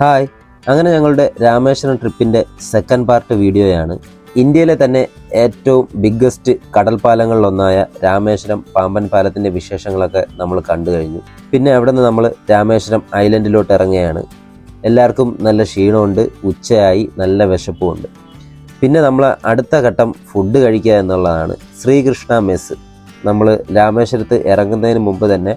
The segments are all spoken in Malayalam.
ഹായ്. അങ്ങനെ ഞങ്ങളുടെ രാമേശ്വരം ട്രിപ്പിന്റെ സെക്കൻഡ് പാർട്ട് വീഡിയോയാണ്. ഇന്ത്യയിലെ തന്നെ ഏറ്റവും ബിഗ്ഗസ്റ്റ് കടൽപ്പാലങ്ങളിലൊന്നായ രാമേശ്വരം പാമ്പൻ പാലത്തിന്റെ വിശേഷങ്ങളൊക്കെ നമ്മൾ കണ്ടു കഴിഞ്ഞു. പിന്നെ അവിടെ നിന്ന് നമ്മൾ രാമേശ്വരം ഐലൻഡിലോട്ട് ഇറങ്ങുകയാണ്. എല്ലാവർക്കും നല്ല ക്ഷീണമുണ്ട് ഉച്ചയായി നല്ല വിശപ്പുമുണ്ട്. പിന്നെ നമ്മൾ അടുത്ത ഘട്ടം ഫുഡ് കഴിക്കുക എന്നുള്ളതാണ്. ശ്രീകൃഷ്ണ മെസ്സ് നമ്മൾ രാമേശ്വരത്ത് ഇറങ്ങുന്നതിന് മുമ്പ് തന്നെ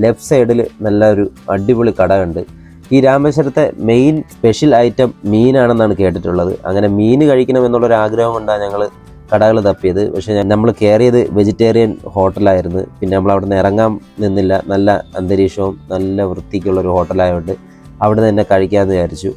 ലെഫ്റ്റ് സൈഡിൽ നല്ലൊരു അടിപൊളി കടയുണ്ട് ഈ രാമേശ്വരത്തെ മെയിൻ സ്പെഷ്യൽ ഐറ്റം മീനാണെന്നാണ് കേട്ടിട്ടുള്ളത്. അങ്ങനെ മീൻ കഴിക്കണം എന്നുള്ളൊരു ആഗ്രഹം കൊണ്ടാണ് ഞങ്ങൾ കടകൾ തപ്പിയത്. പക്ഷേ നമ്മൾ കയറിയത് വെജിറ്റേറിയൻ ഹോട്ടലായിരുന്നു പിന്നെ നമ്മൾ അവിടെ നിന്ന് ഇറങ്ങാൻ നിന്നില്ല. നല്ല അന്തരീക്ഷവും നല്ല വൃത്തിക്കുള്ളൊരു ഹോട്ടലായതുകൊണ്ട് അവിടെ നിന്ന് തന്നെ കഴിക്കാമെന്ന് വിചാരിച്ചു.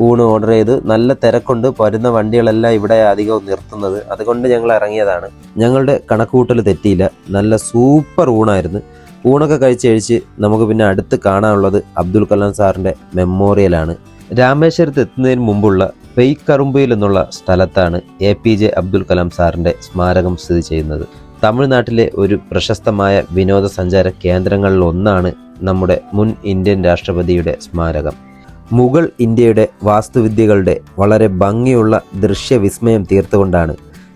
ഊണ് ഓർഡർ ചെയ്ത് നല്ല തിരക്കുണ്ട്. വരുന്ന വണ്ടികളെല്ലാം ഇവിടെ അധികവും നിർത്തുന്നത്. അതുകൊണ്ട് ഞങ്ങൾ ഇറങ്ങിയതാണ്. ഞങ്ങളുടെ കണക്കുകൂട്ടൽ തെറ്റിയില്ല. നല്ല സൂപ്പർ ഊണായിരുന്നു. ഊണൊക്കെ കഴിച്ച് കഴിച്ച് നമുക്ക് പിന്നെ അടുത്ത് കാണാനുള്ളത് അബ്ദുൽ കലാം സാറിന്റെ മെമ്മോറിയലാണ്. രാമേശ്വരത്ത് എത്തുന്നതിന് മുമ്പുള്ള പെയ്ക്കറുമ്പയിൽ എന്നുള്ള സ്ഥലത്താണ് A P J Abdul Kalam സാറിന്റെ സ്മാരകം സ്ഥിതി ചെയ്യുന്നത്. തമിഴ്നാട്ടിലെ ഒരു പ്രശസ്തമായ വിനോദസഞ്ചാര കേന്ദ്രങ്ങളിൽ ഒന്നാണ് നമ്മുടെ മുൻ ഇന്ത്യൻ രാഷ്ട്രപതിയുടെ സ്മാരകം. മുഗൾ ഇന്ത്യയുടെ വാസ്തുവിദ്യകളുടെ വളരെ ഭംഗിയുള്ള ദൃശ്യവിസ്മയം തീർത്തുകൊണ്ടാണ്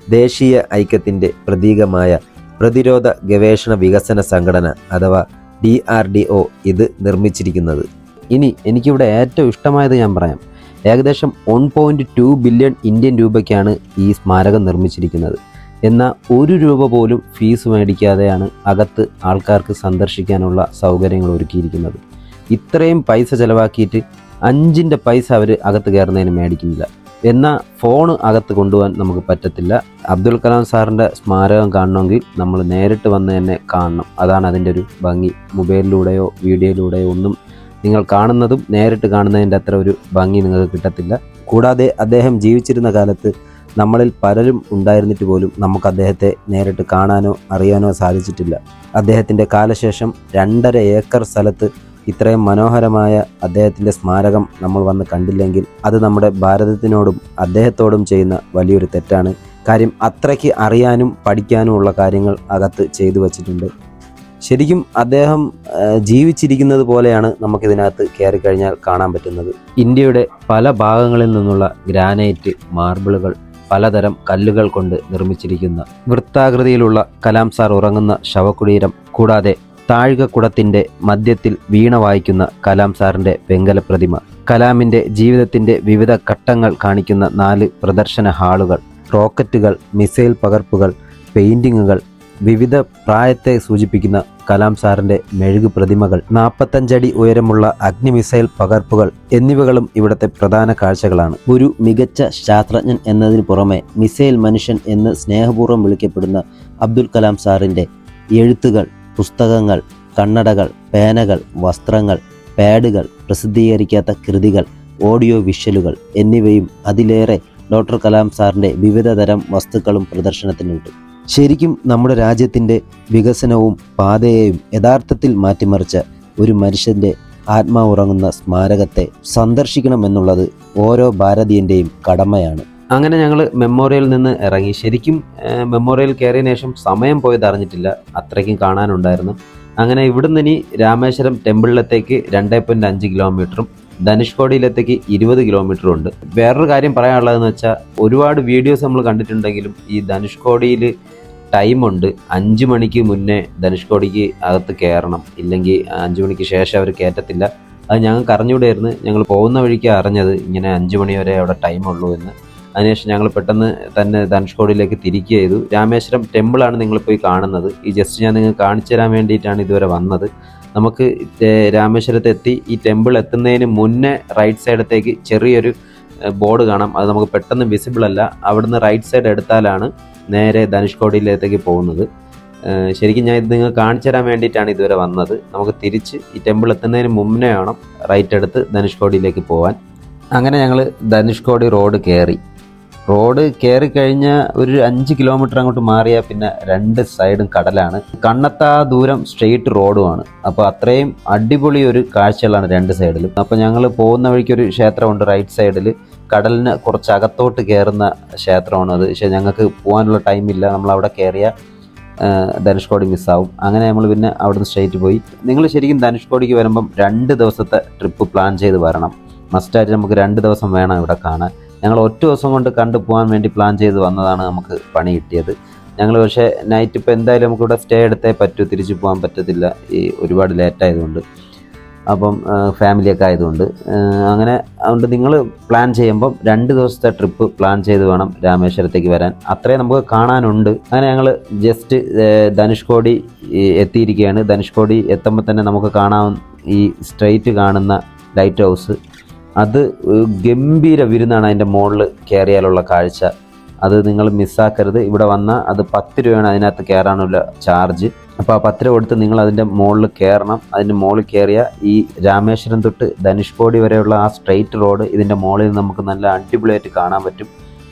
ദേശീയ ഐക്യത്തിന്റെ പ്രതീകമായ പ്രതിരോധ ഗവേഷണ വികസന സംഘടന അഥവാ ഡി ആർ ഡി ഒ ഇത് നിർമ്മിച്ചിരിക്കുന്നത്. ഇനി എനിക്കിവിടെ ഏറ്റവും ഇഷ്ടമായത് ഞാൻ പറയാം. ഏകദേശം one point two billion Indian രൂപയ്ക്കാണ് ഈ സ്മാരകം നിർമ്മിച്ചിരിക്കുന്നത്. എന്നാൽ ഒരു രൂപ പോലും ഫീസ് മേടിക്കാതെയാണ് അകത്ത് ആൾക്കാർക്ക് സന്ദർശിക്കാനുള്ള സൗകര്യങ്ങൾ ഒരുക്കിയിരിക്കുന്നത്. ഇത്രയും പൈസ ചിലവാക്കിയിട്ട് അഞ്ചിന്റെ പൈസ അവർ അകത്ത് കയറുന്നതിന് മേടിക്കുന്നില്ല. എന്നാൽ ഫോൺ അകത്ത് കൊണ്ടുപോകാൻ നമുക്ക് പറ്റത്തില്ല. അബ്ദുൽ കലാം സാറിന്റെ സ്മാരകം കാണണമെങ്കിൽ നമ്മൾ നേരിട്ട് വന്ന് തന്നെ കാണണം. അതാണ് അതിന്റെ ഒരു ഭംഗി. മൊബൈലിലൂടെയോ വീഡിയോയിലൂടെയോ ഒന്നും നിങ്ങൾ കാണുന്നതും നേരിട്ട് കാണുന്നതിന്റെ അത്ര ഒരു ഭംഗി നിങ്ങൾക്ക് കിട്ടത്തില്ല. കൂടാതെ അദ്ദേഹം ജീവിച്ചിരുന്ന കാലത്ത് നമ്മളിൽ പലരും ഉണ്ടായിരുന്നിട്ട് പോലും നമുക്ക് അദ്ദേഹത്തെ നേരിട്ട് കാണാനോ അറിയാനോ സാധിച്ചിട്ടില്ല. അദ്ദേഹത്തിന്റെ കാലശേഷം രണ്ടര ഏക്കർ സ്ഥലത്ത് ഇത്രയും മനോഹരമായ അദ്ദേഹത്തിന്റെ സ്മാരകം നമ്മൾ വന്ന് കണ്ടില്ലെങ്കിൽ അത് നമ്മുടെ ഭാരതത്തിനോടും അദ്ദേഹത്തോടും ചെയ്യുന്ന വലിയൊരു തെറ്റാണ്. കാര്യം അത്രയ്ക്ക് അറിയാനും പഠിക്കാനും ഉള്ള കാര്യങ്ങൾ അകത്ത് ചെയ്തു വച്ചിട്ടുണ്ട്. ശരിക്കും അദ്ദേഹം ജീവിച്ചിരിക്കുന്നത് പോലെയാണ് നമുക്കിതിനകത്ത് കയറി കഴിഞ്ഞാൽ കാണാൻ പറ്റുന്നത്. ഇന്ത്യയുടെ പല ഭാഗങ്ങളിൽ നിന്നുള്ള ഗ്രാനൈറ്റ് മാർബിളുകൾ പലതരം കല്ലുകൾ കൊണ്ട് നിർമ്മിച്ചിരിക്കുന്ന വൃത്താകൃതിയിലുള്ള കലാം സാർ ഉറങ്ങുന്ന ശവകുടീരം കൂടാതെ താഴികക്കുടത്തിന്റെ മധ്യത്തിൽ വീണ വായിക്കുന്ന കലാം സാറിന്റെ വെങ്കല പ്രതിമ കലാമിന്റെ ജീവിതത്തിന്റെ വിവിധ ഘട്ടങ്ങൾ കാണിക്കുന്ന നാല് പ്രദർശന ഹാളുകൾ റോക്കറ്റുകൾ മിസൈൽ പകർപ്പുകൾ പെയിന്റിങ്ങുകൾ വിവിധ പ്രായത്തെ സൂചിപ്പിക്കുന്ന കലാം സാറിന്റെ മെഴുകു പ്രതിമകൾ നാൽപ്പത്തഞ്ചടി ഉയരമുള്ള അഗ്നി മിസൈൽ പകർപ്പുകൾ എന്നിവകളും ഇവിടുത്തെ പ്രധാന കാഴ്ചകളാണ്. ഒരു മികച്ച ശാസ്ത്രജ്ഞൻ എന്നതിന് പുറമെ മിസൈൽ മനുഷ്യൻ എന്ന് സ്നേഹപൂർവം വിളിക്കപ്പെടുന്ന അബ്ദുൽ കലാം സാറിന്റെ എഴുത്തുകൾ പുസ്തകങ്ങൾ കണ്ണടകൾ പേനകൾ വസ്ത്രങ്ങൾ പാഡുകൾ പ്രസിദ്ധീകരിക്കാത്ത കൃതികൾ ഓഡിയോ വിഷ്വലുകൾ എന്നിവയും അതിലേറെ ഡോക്ടർ കലാം സാറിന്റെ വിവിധ തരം വസ്തുക്കളും പ്രദർശനത്തിനുണ്ട്. ശരിക്കും നമ്മുടെ രാജ്യത്തിന്റെ വികസനവും പാതയെയും യഥാർത്ഥത്തിൽ മാറ്റിമറിച്ച ഒരു മനുഷ്യന്റെ ആത്മാവുറങ്ങുന്ന സ്മാരകത്തെ സന്ദർശിക്കണമെന്നുള്ളത് ഓരോ ഭാരതീയന്റെയും കടമയാണ്. അങ്ങനെ ഞങ്ങൾ മെമ്മോറിയൽ നിന്ന് ഇറങ്ങി. ശരിക്കും മെമ്മോറിയൽ കയറിയ ശേഷം സമയം പോയത് അറിഞ്ഞിട്ടില്ല. അത്രയ്ക്കും കാണാനുണ്ടായിരുന്നു. അങ്ങനെ ഇവിടുന്ന് ഇനി രാമേശ്വരം ടെമ്പിളിലത്തേക്ക് രണ്ടേ പോയിന്റ് അഞ്ച് കിലോമീറ്ററും ധനുഷ്കോടിയിലത്തേക്ക് ഇരുപത് കിലോമീറ്ററും ഉണ്ട്. വേറൊരു കാര്യം പറയാനുള്ളതെന്ന് വെച്ചാൽ ഒരുപാട് വീഡിയോസ് നമ്മൾ കണ്ടിട്ടുണ്ടെങ്കിലും ഈ ധനുഷ്കോടിയിൽ ടൈമുണ്ട് അഞ്ച് മണിക്ക് മുന്നേ ധനുഷ്കോടിക്ക് അകത്ത് കയറണം. ഇല്ലെങ്കിൽ അഞ്ച് മണിക്ക് ശേഷം അവർ കയറ്റത്തില്ല അത് ഞങ്ങൾക്ക് അറിഞ്ഞുകൂടെയായിരുന്നു ഞങ്ങൾ പോകുന്ന വഴിക്ക് അറിഞ്ഞത് ഇങ്ങനെ അഞ്ച് മണി വരെ അവിടെ ടൈമുള്ളൂ എന്ന്. അതിനുശേഷം ഞങ്ങൾ പെട്ടെന്ന് തന്നെ ധനുഷ്കോടിയിലേക്ക് തിരിക്കുക ചെയ്തു. രാമേശ്വരം ടെമ്പിളാണ് നിങ്ങൾ പോയി കാണുന്നത്. ഈ ജസ്റ്റ് ഞാൻ നിങ്ങൾക്ക് കാണിച്ചു തരാൻ വേണ്ടിയിട്ടാണ് ഇതുവരെ വന്നത്. നമുക്ക് രാമേശ്വരത്തെത്തി ഈ ടെമ്പിൾ എത്തുന്നതിന് മുന്നേ റൈറ്റ് സൈഡത്തേക്ക് ചെറിയൊരു ബോർഡ് കാണാം. അത് നമുക്ക് പെട്ടെന്ന് വിസിബിൾ അല്ല. അവിടുന്ന് റൈറ്റ് സൈഡ് എടുത്താലാണ് നേരെ ധനുഷ്കോടിയിലേക്ക് പോകുന്നത്. ശരിക്കും ഞാൻ ഇത് നിങ്ങൾ കാണിച്ചു തരാൻ വേണ്ടിയിട്ടാണ് ഇതുവരെ വന്നത്. നമുക്ക് തിരിച്ച് ഈ ടെമ്പിൾ എത്തുന്നതിന് മുന്നേ വേണം റൈറ്റ് എടുത്ത് ധനുഷ്കോടിയിലേക്ക് പോകാൻ അങ്ങനെ ഞങ്ങൾ ധനുഷ്കോടി റോഡ് കയറി. റോഡ് കയറി കഴിഞ്ഞ ഒരു അഞ്ച് കിലോമീറ്റർ അങ്ങോട്ട് മാറിയാൽ പിന്നെ രണ്ട് സൈഡും കടലാണ്. കണ്ണത്താ ദൂരം സ്ട്രെയിറ്റ് റോഡുമാണ് അപ്പോൾ അത്രയും അടിപൊളി ഒരു കാഴ്ചകളാണ് രണ്ട് സൈഡിലും അപ്പോൾ ഞങ്ങൾ പോകുന്ന വഴിക്ക് ഒരു ക്ഷേത്രമുണ്ട് റൈറ്റ് സൈഡിൽ കടലിന് കുറച്ച് അകത്തോട്ട് കയറുന്ന ക്ഷേത്രമാണത് പക്ഷേ ഞങ്ങൾക്ക് പോകാനുള്ള ടൈമില്ല നമ്മൾ അവിടെ കയറിയ ധനുഷ്കോടി മിസ്സാവും അങ്ങനെ നമ്മൾ പിന്നെ അവിടുന്ന് സ്ട്രെയിറ്റ് പോയി. നിങ്ങൾ ശരിക്കും ധനുഷ്കോടിക്ക് വരുമ്പം രണ്ട് ദിവസത്തെ ട്രിപ്പ് പ്ലാൻ ചെയ്ത് വരണം. മസ്റ്റായിട്ട് നമുക്ക് രണ്ട് ദിവസം വേണം ഇവിടെ കാണാൻ. ഞങ്ങൾ ഒറ്റ ദിവസം കൊണ്ട് കണ്ടു പോകാൻ വേണ്ടി പ്ലാൻ ചെയ്ത് വന്നതാണ് നമുക്ക് പണി കിട്ടിയത്. ഞങ്ങൾ പക്ഷേ നൈറ്റ് ഇപ്പോൾ എന്തായാലും നമുക്ക് ഇവിടെ സ്റ്റേ എടുത്തേ പറ്റൂ. തിരിച്ചു പോകാൻ പറ്റത്തില്ല. ഈ ഒരുപാട് ലേറ്റ് ആയതുകൊണ്ട്. അപ്പം ഫാമിലിയൊക്കെ ആയതുകൊണ്ട്. അങ്ങനെ അതുകൊണ്ട് നിങ്ങൾ പ്ലാൻ ചെയ്യുമ്പം രണ്ട് ദിവസത്തെ ട്രിപ്പ് പ്ലാൻ ചെയ്ത് വേണം രാമേശ്വരത്തേക്ക് വരാൻ. അത്രയും നമുക്ക് കാണാനുണ്ട്. അങ്ങനെ ഞങ്ങൾ ജസ്റ്റ് ധനുഷ്കോടി എത്തിയിരിക്കുകയാണ്. ധനുഷ്കോടി എത്തുമ്പോൾ തന്നെ നമുക്ക് കാണാൻ ഈ സ്ട്രെയിറ്റ് കാണുന്ന ലൈറ്റ് ഹൗസ് അത് ഗംഭീര വിരുന്നാണ് അതിന്റെ മുകളിൽ കയറിയാലുള്ള കാഴ്ച. അത് നിങ്ങൾ മിസ്സാക്കരുത്. ഇവിടെ വന്നാൽ അത് പത്ത് രൂപയാണ് അതിനകത്ത് കയറാനുള്ള ചാർജ്. അപ്പോൾ ആ പത്ത് രൂപ കൊടുത്ത് നിങ്ങൾ അതിന്റെ മുകളിൽ കയറണം അതിന്റെ മുകളിൽ കയറിയ ഈ രാമേശ്വരം തൊട്ട് ധനുഷ്കോടി വരെയുള്ള ആ സ്ട്രെയിറ്റ് റോഡ് ഇതിന്റെ മുകളിൽ നമുക്ക് നല്ല അടിപൊളിയായിട്ട് കാണാൻ പറ്റും.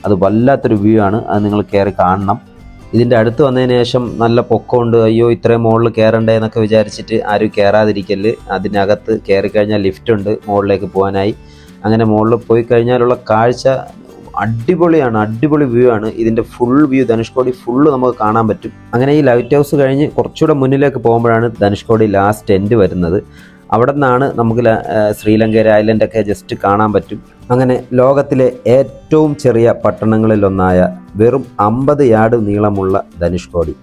അത് വല്ലാത്തൊരു വ്യൂ ആണ്. അത് നിങ്ങൾ കയറി കാണണം. ഇതിന്റെ അടുത്ത് വന്നതിന് ശേഷം നല്ല പൊക്കമുണ്ട്. അയ്യോ ഇത്രയും മുകളിൽ കയറണ്ടേ എന്നൊക്കെ വിചാരിച്ചിട്ട് ആരും കയറാതിരിക്കൽ അതിനകത്ത് കയറി കഴിഞ്ഞാൽ ലിഫ്റ്റ് ഉണ്ട് മുകളിലേക്ക് പോകാനായി. അങ്ങനെ മുകളിൽ പോയി കഴിഞ്ഞാലുള്ള കാഴ്ച അടിപൊളിയാണ് അടിപൊളി വ്യൂ ആണ്. ഇതിന്റെ ഫുൾ വ്യൂ ധനുഷ്കോടി ഫുള്ള് നമുക്ക് കാണാൻ പറ്റും. അങ്ങനെ ഈ ലൈറ്റ് ഹൗസ് കഴിഞ്ഞ് കുറച്ചുകൂടെ മുന്നിലേക്ക് പോകുമ്പോഴാണ് ധനുഷ്കോടി ലാസ്റ്റ് എൻഡ് വരുന്നത്. അവിടെ നിന്നാണ് നമുക്ക് ശ്രീലങ്കയിലെ ഐലൻഡൊക്കെ ജസ്റ്റ് കാണാൻ പറ്റും. അങ്ങനെ ലോകത്തിലെ ഏറ്റവും ചെറിയ പട്ടണങ്ങളിലൊന്നായ വെറും അമ്പത് യാർഡ് നീളമുള്ള ധനുഷ്കോടി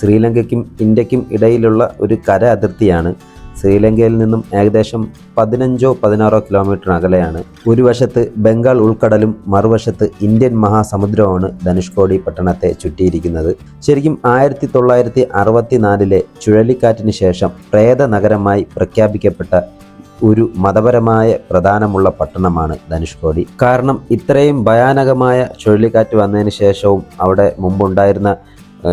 ശ്രീലങ്കയ്ക്കും ഇന്ത്യക്കും ഇടയിലുള്ള ഒരു കര അതിർത്തിയാണ് ശ്രീലങ്കയിൽ നിന്നും ഏകദേശം പതിനഞ്ചോ പതിനാറോ കിലോമീറ്റർ അകലെയാണ്. ഒരു വശത്ത് ബംഗാൾ ഉൾക്കടലും മറുവശത്ത് ഇന്ത്യൻ മഹാസമുദ്രവുമാണ് ധനുഷ്കോടി പട്ടണത്തെ ചുറ്റിയിരിക്കുന്നത്. ശരിക്കും ആയിരത്തി തൊള്ളായിരത്തി അറുപത്തിനാലിലെ ചുഴലിക്കാറ്റിന് ശേഷം പ്രേത നഗരമായി പ്രഖ്യാപിക്കപ്പെട്ട ഒരു മതപരമായ പ്രധാനമുള്ള പട്ടണമാണ് ധനുഷ്കോടി. കാരണം ഇത്രയും ഭയാനകമായ ചുഴലിക്കാറ്റ് വന്നതിന് ശേഷവും അവിടെ മുമ്പുണ്ടായിരുന്ന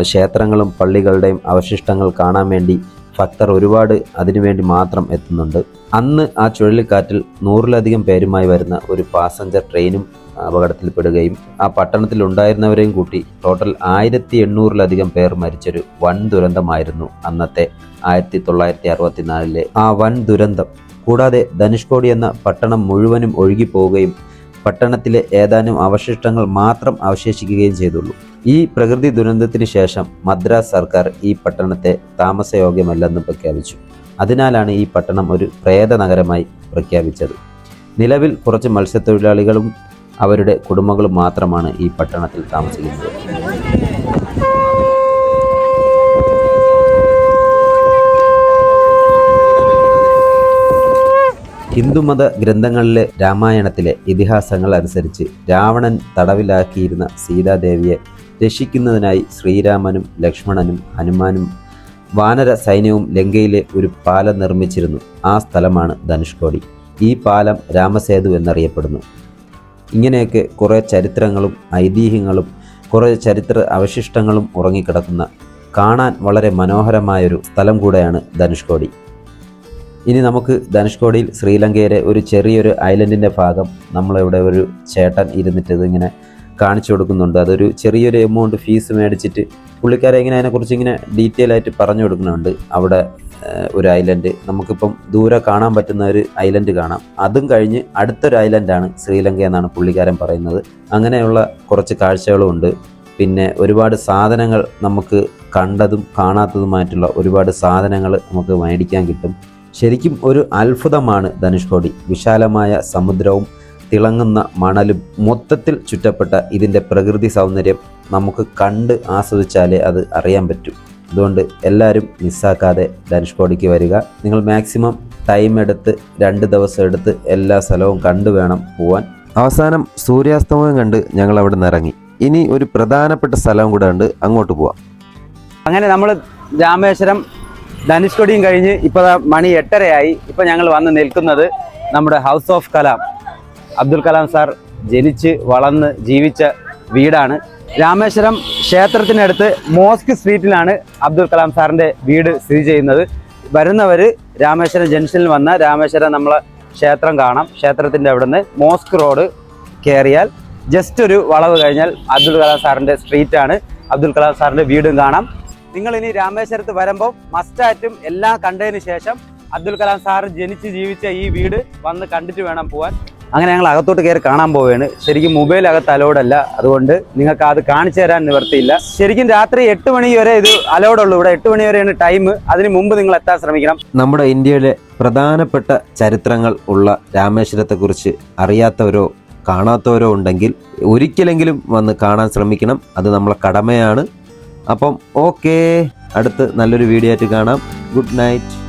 ക്ഷേത്രങ്ങളും പള്ളികളുടെയും അവശിഷ്ടങ്ങൾ കാണാൻ വേണ്ടി ഭക്തർ ഒരുപാട് അതിനുവേണ്ടി മാത്രം എത്തുന്നുണ്ട്. അന്ന് ആ ചുഴലിക്കാറ്റിൽ നൂറിലധികം പേരുമായി വരുന്ന ഒരു പാസഞ്ചർ ട്രെയിനും അപകടത്തിൽപ്പെടുകയും ആ പട്ടണത്തിൽ ഉണ്ടായിരുന്നവരെയും കൂട്ടി ടോട്ടൽ ആയിരത്തി എണ്ണൂറിലധികം പേർ മരിച്ചൊരു വൻ ദുരന്തമായിരുന്നു അന്നത്തെ ആയിരത്തി തൊള്ളായിരത്തി അറുപത്തിനാലിലെ ആ വൻ ദുരന്തം. കൂടാതെ ധനുഷ്കോടി എന്ന പട്ടണം മുഴുവനും ഒഴുകിപ്പോവുകയും പട്ടണത്തിലെ ഏതാനും അവശിഷ്ടങ്ങൾ മാത്രം അവശേഷിക്കുകയും ചെയ്തുള്ളൂ. ഈ പ്രകൃതി ദുരന്തത്തിന് ശേഷം മദ്രാസ് സർക്കാർ ഈ പട്ടണത്തെ താമസയോഗ്യമല്ലെന്ന് പ്രഖ്യാപിച്ചു. അതിനാലാണ് ഈ പട്ടണം ഒരു പ്രേത നഗരമായി പ്രഖ്യാപിച്ചത്. നിലവിൽ കുറച്ച് മത്സ്യത്തൊഴിലാളികളും അവരുടെ കുടുംബങ്ങളും മാത്രമാണ് ഈ പട്ടണത്തിൽ താമസിക്കുന്നത്. ഹിന്ദുമത ഗ്രന്ഥങ്ങളിലെ രാമായണത്തിലെ ഇതിഹാസങ്ങൾ അനുസരിച്ച് രാവണൻ തടവിലാക്കിയിരുന്ന സീതാദേവിയെ രക്ഷിക്കുന്നതിനായി ശ്രീരാമനും ലക്ഷ്മണനും ഹനുമാനും വാനര സൈന്യവും ലങ്കയിലെ ഒരു പാലം നിർമ്മിച്ചിരുന്നു. ആ സ്ഥലമാണ് ധനുഷ്കോടി. ഈ പാലം രാമസേതു എന്നറിയപ്പെടുന്നു. ഇങ്ങനെയൊക്കെ കുറേ ചരിത്രങ്ങളും ഐതിഹ്യങ്ങളും കുറേ ചരിത്ര അവശിഷ്ടങ്ങളും ഉറങ്ങിക്കിടക്കുന്ന കാണാൻ വളരെ മനോഹരമായൊരു സ്ഥലം കൂടെയാണ് ധനുഷ്കോടി. ഇനി നമുക്ക് ധനുഷ്കോടിയിൽ ശ്രീലങ്കയിലെ ഒരു ചെറിയൊരു ഐലൻഡിന്റെ ഭാഗം നമ്മളിവിടെ ഒരു ചേട്ടൻ ഇരുന്നിട്ട് ഇതിങ്ങനെ കാണിച്ചു കൊടുക്കുന്നുണ്ട്. അതൊരു ചെറിയൊരു എമൗണ്ട് ഫീസ് മേടിച്ചിട്ട് പുള്ളിക്കാരെ ഇങ്ങനെ അതിനെക്കുറിച്ച് ഇങ്ങനെ ഡീറ്റെയിൽ ആയിട്ട് പറഞ്ഞു കൊടുക്കുന്നുണ്ട്. അവിടെ ഒരു ഐലൻഡ്. നമുക്കിപ്പം ദൂരെ കാണാൻ പറ്റുന്ന ഒരു ഐലൻഡ് കാണാം. അതും കഴിഞ്ഞ് അടുത്തൊരു ഐലൻഡാണ് ശ്രീലങ്ക എന്നാണ് പുള്ളിക്കാരൻ പറയുന്നത്. അങ്ങനെയുള്ള കുറച്ച് കാഴ്ചകളും ഉണ്ട്. പിന്നെ ഒരുപാട് സാധനങ്ങൾ നമുക്ക് കണ്ടതും കാണാത്തതുമായിട്ടുള്ള ഒരുപാട് സാധനങ്ങൾ നമുക്ക് മേടിക്കാൻ കിട്ടും. ശരിക്കും ഒരു അത്ഭുതമാണ് ധനുഷ്കോടി വിശാലമായ സമുദ്രവും തിളങ്ങുന്ന മണലും മൊത്തത്തിൽ ചുറ്റപ്പെട്ട ഇതിന്റെ പ്രകൃതി സൗന്ദര്യം നമുക്ക് കണ്ട് ആസ്വദിച്ചാലേ അത് അറിയാൻ പറ്റും. അതുകൊണ്ട് എല്ലാവരും മിസ്സാക്കാതെ ധനുഷ്കോടിക്ക് വരിക. നിങ്ങൾ മാക്സിമം ടൈം എടുത്ത് രണ്ട് ദിവസം എടുത്ത് എല്ലാ സ്ഥലവും കണ്ടു വേണം പോവാൻ. അവസാനം സൂര്യാസ്തമയം കണ്ട് ഞങ്ങൾ അവിടെ നിന്ന് ഇറങ്ങി. ഇനി ഒരു പ്രധാനപ്പെട്ട സ്ഥലം കൂടെ ഉണ്ട് അങ്ങോട്ട് പോവാം. അങ്ങനെ നമ്മൾ രാമേശ്വരം ധനുഷ്കൊടിയും കഴിഞ്ഞ് ഇപ്പോൾ മണി എട്ടരയായി ഇപ്പോൾ ഞങ്ങൾ വന്ന് നിൽക്കുന്നത് നമ്മുടെ house of Kalam Abdul Kalam sir ജനിച്ച് വളർന്ന് ജീവിച്ച വീടാണ്. രാമേശ്വരം ക്ഷേത്രത്തിനടുത്ത് മോസ്ക് സ്ട്രീറ്റിലാണ് അബ്ദുൽ കലാം സാറിന്റെ വീട് സ്ഥിതി ചെയ്യുന്നത്. വരുന്നവർ രാമേശ്വരം ജംഗ്ഷനിൽ വന്ന രാമേശ്വരം നമ്മളെ ക്ഷേത്രം കാണാം. ക്ഷേത്രത്തിന്റെ അവിടുന്ന് മോസ്ക് റോഡ് കയറിയാൽ ജസ്റ്റ് ഒരു വളവ് കഴിഞ്ഞാൽ അബ്ദുൽ കലാം സാറിന്റെ സ്ട്രീറ്റാണ്. അബ്ദുൽ കലാം സാറിന്റെ വീടും കാണാം. നിങ്ങൾ ഇനി രാമേശ്വരത്ത് വരുമ്പോൾ മസ്റ്റായിട്ടും എല്ലാം കണ്ടതിന് ശേഷം അബ്ദുൽ കലാം സാർ ജനിച്ച് ജീവിച്ച ഈ വീട് വന്ന് കണ്ടിട്ട് വേണം പോവാൻ. അങ്ങനെ ഞങ്ങൾ അകത്തോട്ട് കയറി കാണാൻ പോവുകയാണ്. ശരിക്കും മൊബൈൽ അകത്ത് അലോഡല്ല അതുകൊണ്ട് നിങ്ങൾക്ക് അത് കാണിച്ചു തരാൻ നിവർത്തിയില്ല. ശരിക്കും രാത്രി എട്ട് മണി വരെ ഇത് അലോഡുള്ളൂ ഇവിടെ എട്ട് മണി വരെയാണ് ടൈം അതിന് മുമ്പ് നിങ്ങൾ എത്താൻ ശ്രമിക്കണം. നമ്മുടെ ഇന്ത്യയിലെ പ്രധാനപ്പെട്ട ചരിത്രങ്ങൾ ഉള്ള രാമേശ്വരത്തെക്കുറിച്ച് അറിയാത്തവരോ കാണാത്തവരോ ഉണ്ടെങ്കിൽ ഒരിക്കലെങ്കിലും വന്ന് കാണാൻ ശ്രമിക്കണം. അത് നമ്മളെ കടമയാണ്. അപ്പം ഓക്കേ. അടുത്ത് നല്ലൊരു വീഡിയോ ആയിട്ട് കാണാം. Good night